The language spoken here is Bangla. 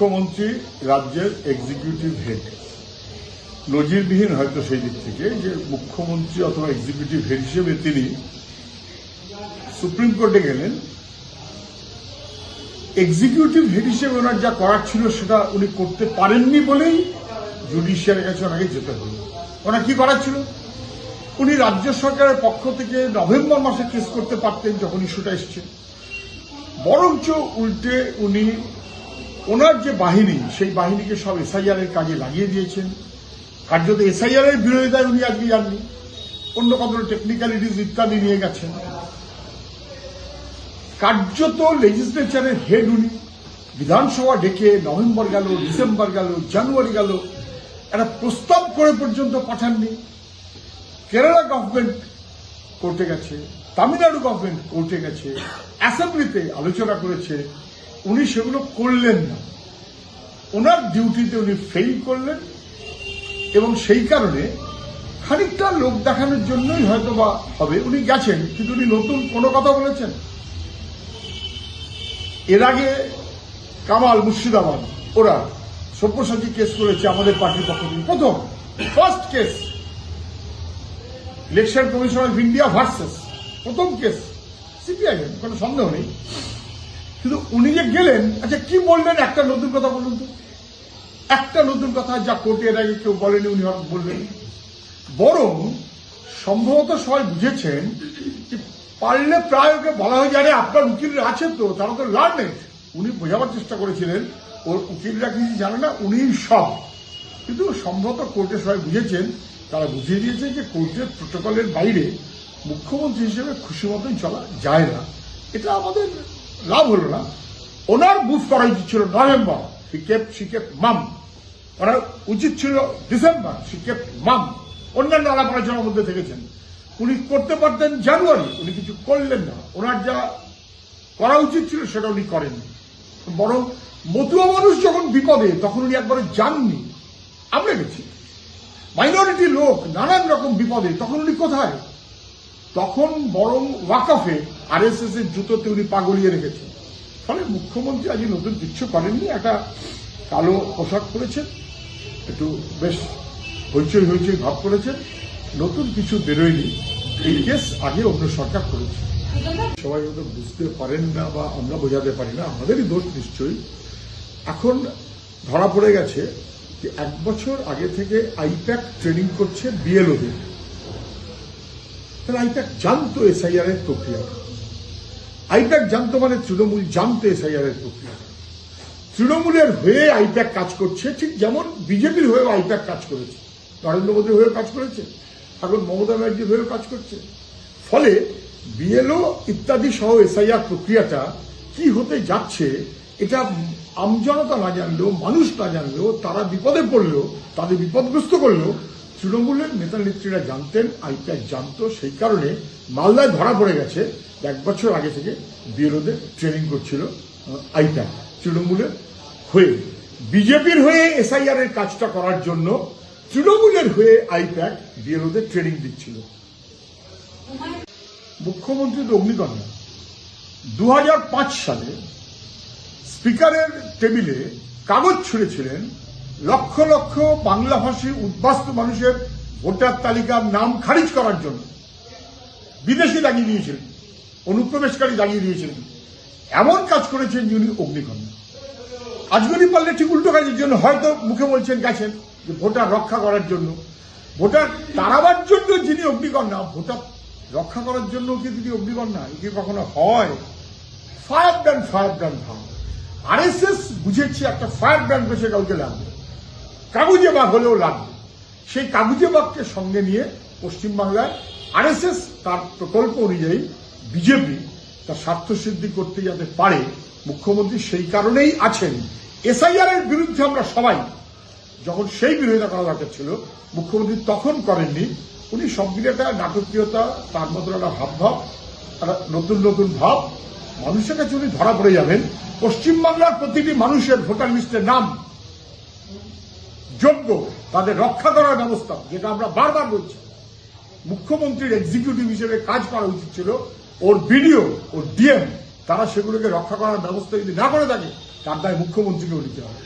মুখ্যমন্ত্রী, রাজ্যের এক্সিকিউটিভ হেড নজিরবিহীন হয়তো সেই দিক থেকে যে মুখ্যমন্ত্রী অথবা এক্সিকিউটিভ হেড হিসেবে তিনি সুপ্রিম কোর্টে গেলেন। এক্সিকিউটিভ হেড হিসেবে ওনার যা করার ছিল সেটা উনি করতে পারেননি বলেই জুডিশিয়ারের কাছে ওনাকে যেতে হলো। ওনার কি করার ছিল? উনি রাজ্য সরকারের পক্ষ থেকে নভেম্বর মাসে কেস করতে পারতেন যখন ইস্যুটা এসছে। বরঞ্চ উল্টে উনি ওনার যে বাহিনী, সেই বাহিনীকে সব এসআইআর এর কাজে লাগিয়ে দিয়েছেন। কার্যত এসআইআর এর বিরোধিতায় উনি আজকে যাননি। অন্য কতগুলো টেকনিক্যালিটিস ইত্যাদি নিয়ে গেছেন। কার্যত লেজিসলেচারের হেড উনি। বিধানসভা ডেকে নভেম্বর গেল, ডিসেম্বর গেল, জানুয়ারি গেল, একটা প্রস্তাব করে পর্যন্ত পাঠাননি। কেরালা গভর্নমেন্ট কোর্টে গেছে, তামিলনাড়ু গভর্নমেন্ট কোর্টে গেছে অ্যাসেম্বলিতে আলোচনা করেছে। উনি সেগুলো করলেন না। ওনার ডিউটিতে উনি ফেল করলেন এবং সেই কারণে খানিকটা লোক দেখানোর জন্যই হয়তো বা হবে। উনি গেছেন, কিন্তু উনি নতুন কোনো কথা বলেছেন। এর আগে কামাল মুর্শিদাবাদ, ওরা সব্যসাচী কেস করেছে আমাদের পার্টির পক্ষ থেকে। প্রথম first case election commission of India versus প্রথম কেস সিপিআইএম কোনো সন্দেহ নেই। কিন্তু উনি যে গেলেন আচ্ছা কি বললেন একটা নতুন কথা বলুন তো? একটা নতুন কথা যা কোর্টে এর আগে কেউ বলেনি উনি বললেন বরং সম্ভবত সবাই বুঝেছেন যে পারলে প্রায় ওকে বলা হয়ে যায় "আরে, আপনার উকিলরা আছে তো তারা তো লার্নেড উনি বোঝাবার চেষ্টা করেছিলেন। ওর উকিলরা কিছু জানে না উনিই সব। কিন্তু সম্ভবত কোর্টে সবাই বুঝেছেন তারা বুঝিয়ে দিয়েছে যে কোর্টের প্রোটোকলের বাইরে মুখ্যমন্ত্রী হিসেবে খুশি মতোই চলা যায় না। এটা আমাদের লাভ হলো না। ওনার বুফ করা উচিত ছিল নভেম্বর সিকেপ সিকেপ মাম করা উচিত ছিল ডিসেম্বর সিকেপ মাম অন্যান্য আলাপ আলোচনার মধ্যে থেকেছেন উনি করতে পারতেন জানুয়ারি, উনি কিছু করলেন না। ওনার যা করা উচিত ছিল সেটা উনি করেননি বরং মতুয়া মানুষ যখন বিপদে, তখন উনি একবারে যাননি। আমরা গেছি। মাইনরিটি লোক নানান রকম বিপদে, তখন উনি কোথায়? তখন বরং ওয়াকাফে আর এস এস এর জুতো উনি পাগলিয়ে রেখেছেন। ফলে মুখ্যমন্ত্রী আজ নতুন কিচ্ছু করেননি, একটা কালো পোশাক পরেছেন, একটু বেশ হইচই হইচই ভাব করেছেন, নতুন কিছু বেরোয়নি। এই কেস আগে অন্য সরকার করেছে। সবাই হয়তো বুঝতে পারেন না বা আমরা বোঝাতে পারি না, আমাদেরই দোষ নিশ্চয়ই। এখন ধরা পড়ে গেছে যে এক বছর আগে থেকে আইপ্যাক ট্রেনিং করছে বিএলওদের। তাহলে আইপ্যাক জানতো এসআইআর এর প্রক্রিয়া। আইপ্যাক জানতো মানে তৃণমূল জানতো এসআইআর এর প্রক্রিয়া। তৃণমূলের হয়ে আইপ্যাক কাজ করছে, ঠিক যেমন বিজেপির হয়েও আইপ্যাক কাজ করেছে, নরেন্দ্র মোদীর হয়েও কাজ করেছে এখন মমতা ব্যানার্জির হয়েও কাজ করছে। ফলে বিএলও ইত্যাদি সহ এসআইআর প্রক্রিয়াটা কি হতে যাচ্ছে, এটা আমজনতা না জানলেও, মানুষ না জানলেও, তারা বিপদে পড়লেও, তাদের বিপদগ্রস্ত করলেও তৃণমূলের নেতা নেত্রীরা জানতেন আইপ্যাক জানতো, সেই কারণে মালদায় ধরা পড়ে গেছে। এক বছর আগে থেকে বিএলওদের ট্রেনিং করছিল আইপ্যাক তৃণমূলের হয়ে। বিজেপির হয়ে এসআইআর এর কাজটা করার জন্য তৃণমূলের হয়ে আইপ্যাক বিএলওদের ট্রেনিং দিচ্ছিল। মুখ্যমন্ত্রী তো অগ্নিকন্যা দু সালে স্পিকারের টেবিলে কাগজ ছুঁড়েছিলেন লক্ষ লক্ষ বাংলাভাষী উদ্বাস্তু মানুষের ভোটার তালিকার নাম খারিজ করার জন্য বিদেশি দাঁড়িয়ে দিয়েছিলেন, অনুপ্রবেশকারী দাঁড়িয়ে দিয়েছিলেন। এমন কাজ করেছেন যিনি অগ্নিকন্যা। আজগনি পারলে ঠিক উল্টো কাজের জন্য হয়তো মুখে বলছেন গেছেন যে ভোটার রক্ষা করার জন্য। ভোটার তাড়াবার জন্য যিনি অগ্নিকন্যা, ভোটার রক্ষা করার জন্য কি তিনি অগ্নিকন্যা? কি কখনো হয়? ফায়ার ব্র্যান্ড ফায়ার ব্র্যান্ড ভাব এস বুঝেছি একটা ফায়ার ব্র্যান্ড পেছে কাউকে লাগবে। কাগুজে বাঘ হলেও লাগবে। সেই কাগুজে বাঘকে সঙ্গে নিয়ে পশ্চিমবাংলায় আরএসএস তার প্রকল্প অনুযায়ী বিজেপি তার স্বার্থ সিদ্ধি করতে যাতে পারে, মুখ্যমন্ত্রী সেই কারণেই আছেন। এসআইআর এর বিরুদ্ধে আমরা সবাই, যখন সেই বিরোধিতা করা দরকার ছিল, মুখ্যমন্ত্রী তখন করেননি। উনি সব নাটকীয়তা, তার মধ্যে একটা ভাব ভাব একটা নতুন নতুন ভাব। মানুষের কাছে উনি ধরা পড়ে যাবেন। পশ্চিমবাংলার প্রতিটি মানুষের ভোটার লিস্টের নাম যোগ্য, তাদের রক্ষা করার ব্যবস্থা, যেটা আমরা বারবার বলছি। মুখ্যমন্ত্রীর এক্সিকিউটিভ হিসেবে কাজ করা উচিত ছিল, ওর বিডিও, ওর ডিএম তারা সেগুলোকে রক্ষা করার ব্যবস্থা যদি না করে থাকে, তার দায় মুখ্যমন্ত্রীকেও নিতে হবে।